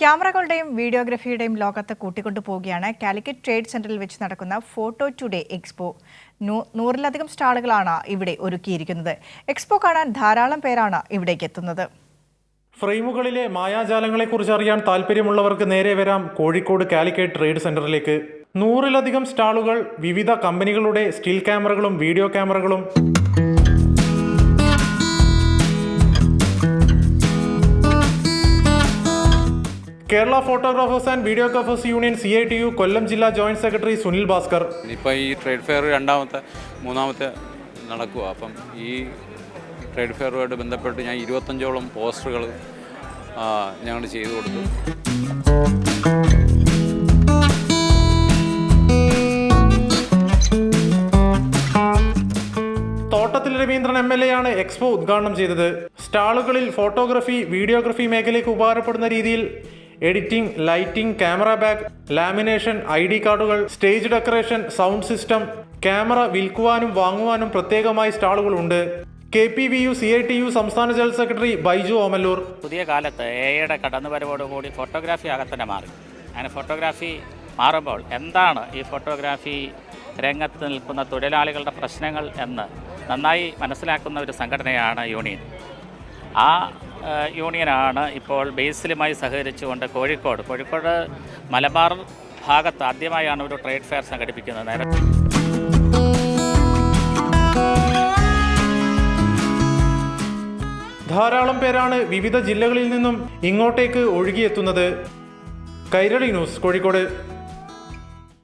ക്യാമറകളുടെയും വീഡിയോഗ്രഫിയുടെയും ലോകത്ത് കൂട്ടിക്കൊണ്ടു പോവുകയാണ് കാലിക്കറ്റ് ട്രേഡ് സെന്ററിൽ വെച്ച് നടക്കുന്ന ഫോട്ടോ ടുഡേ എക്സ്പോ. നൂറിലധികം സ്റ്റാളുകളാണ് ഇവിടെ ഒരുക്കിയിരിക്കുന്നത്. എക്സ്പോ കാണാൻ ധാരാളം പേരാണ് ഇവിടേക്ക് എത്തുന്നത്. ഫ്രെയിമുകളിലെ മായാജാലങ്ങളെക്കുറിച്ച് അറിയാൻ താല്പര്യമുള്ളവർക്ക് നേരെ വരാം കോഴിക്കോട് കാലിക്കറ്റ് ട്രേഡ് സെന്ററിലേക്ക്. നൂറിലധികം സ്റ്റാളുകൾ വിവിധ കമ്പനികളുടെ സ്റ്റിൽ ക്യാമറകളും വീഡിയോ ക്യാമറകളും. Kerala photographers and videographers union C I T U Kollam ജില്ലാ ജോയിന്റ് സെക്രട്ടറി സുനിൽ ഭാസ്കർ. ഇപ്പോൾ ഈ ട്രേഡ് ഫെയർ രണ്ടാമത്തെ മൂന്നാമത്തെ നടക്കുക അപ്പം ഈ ട്രേഡ് ഫെയറുമായിട്ട് ബന്ധപ്പെട്ട് ഞാൻ ഇരുപത്തഞ്ചോളം പോസ്റ്ററുകൾ ഞങ്ങൾ ചെയ്തു കൊടുത്തു. തോട്ടത്തിൽ രവീന്ദ്രൻ എം എൽ എ ആണ് എക്സ്പോ ഉദ്ഘാടനം ചെയ്തത്. സ്റ്റാളുകളിൽ ഫോട്ടോഗ്രഫി വീഡിയോഗ്രഫി മേഖലയ്ക്ക് ഉപകാരപ്പെടുന്ന രീതിയിൽ editing lighting camera bag lamination I D കാർഡുകൾ stage decoration sound system camera വിൽക്കുവാനും വാങ്ങുവാനും പ്രത്യേകമായി സ്റ്റാളുകളുണ്ട്. K P V U C I T U സംസ്ഥാന ജനറൽ സെക്രട്ടറി ബൈജു ഓമല്ലൂർ. പുതിയ കാലത്ത് എയുടെ കടന്നുവരവോടുകൂടി ഫോട്ടോഗ്രാഫി ആകെ തന്നെ മാറി. അങ്ങനെ ഫോട്ടോഗ്രാഫി മാറുമ്പോൾ എന്താണ് ഈ ഫോട്ടോഗ്രാഫി രംഗത്ത് നിൽക്കുന്ന തൊഴിലാളികളുടെ പ്രശ്നങ്ങൾ എന്ന് നന്നായി മനസ്സിലാക്കുന്ന ഒരു സംഘടനയാണ് യൂണിയൻ. ആ യൂണിയനാണ് ഇപ്പോൾ ബേസിലുമായി സഹകരിച്ചുകൊണ്ട് കോഴിക്കോട്. കോഴിക്കോട് മലബാർ ഭാഗത്ത് ആദ്യമായാണ് ഒരു ട്രേഡ് ഫെയർ സംഘടിപ്പിക്കുന്നത്. നേരെ ധാരാളം പേരാണ് വിവിധ ജില്ലകളിൽ നിന്നും ഇങ്ങോട്ടേക്ക് ഒഴുകിയെത്തുന്നത്. കൈരളി ന്യൂസ് കോഴിക്കോട്.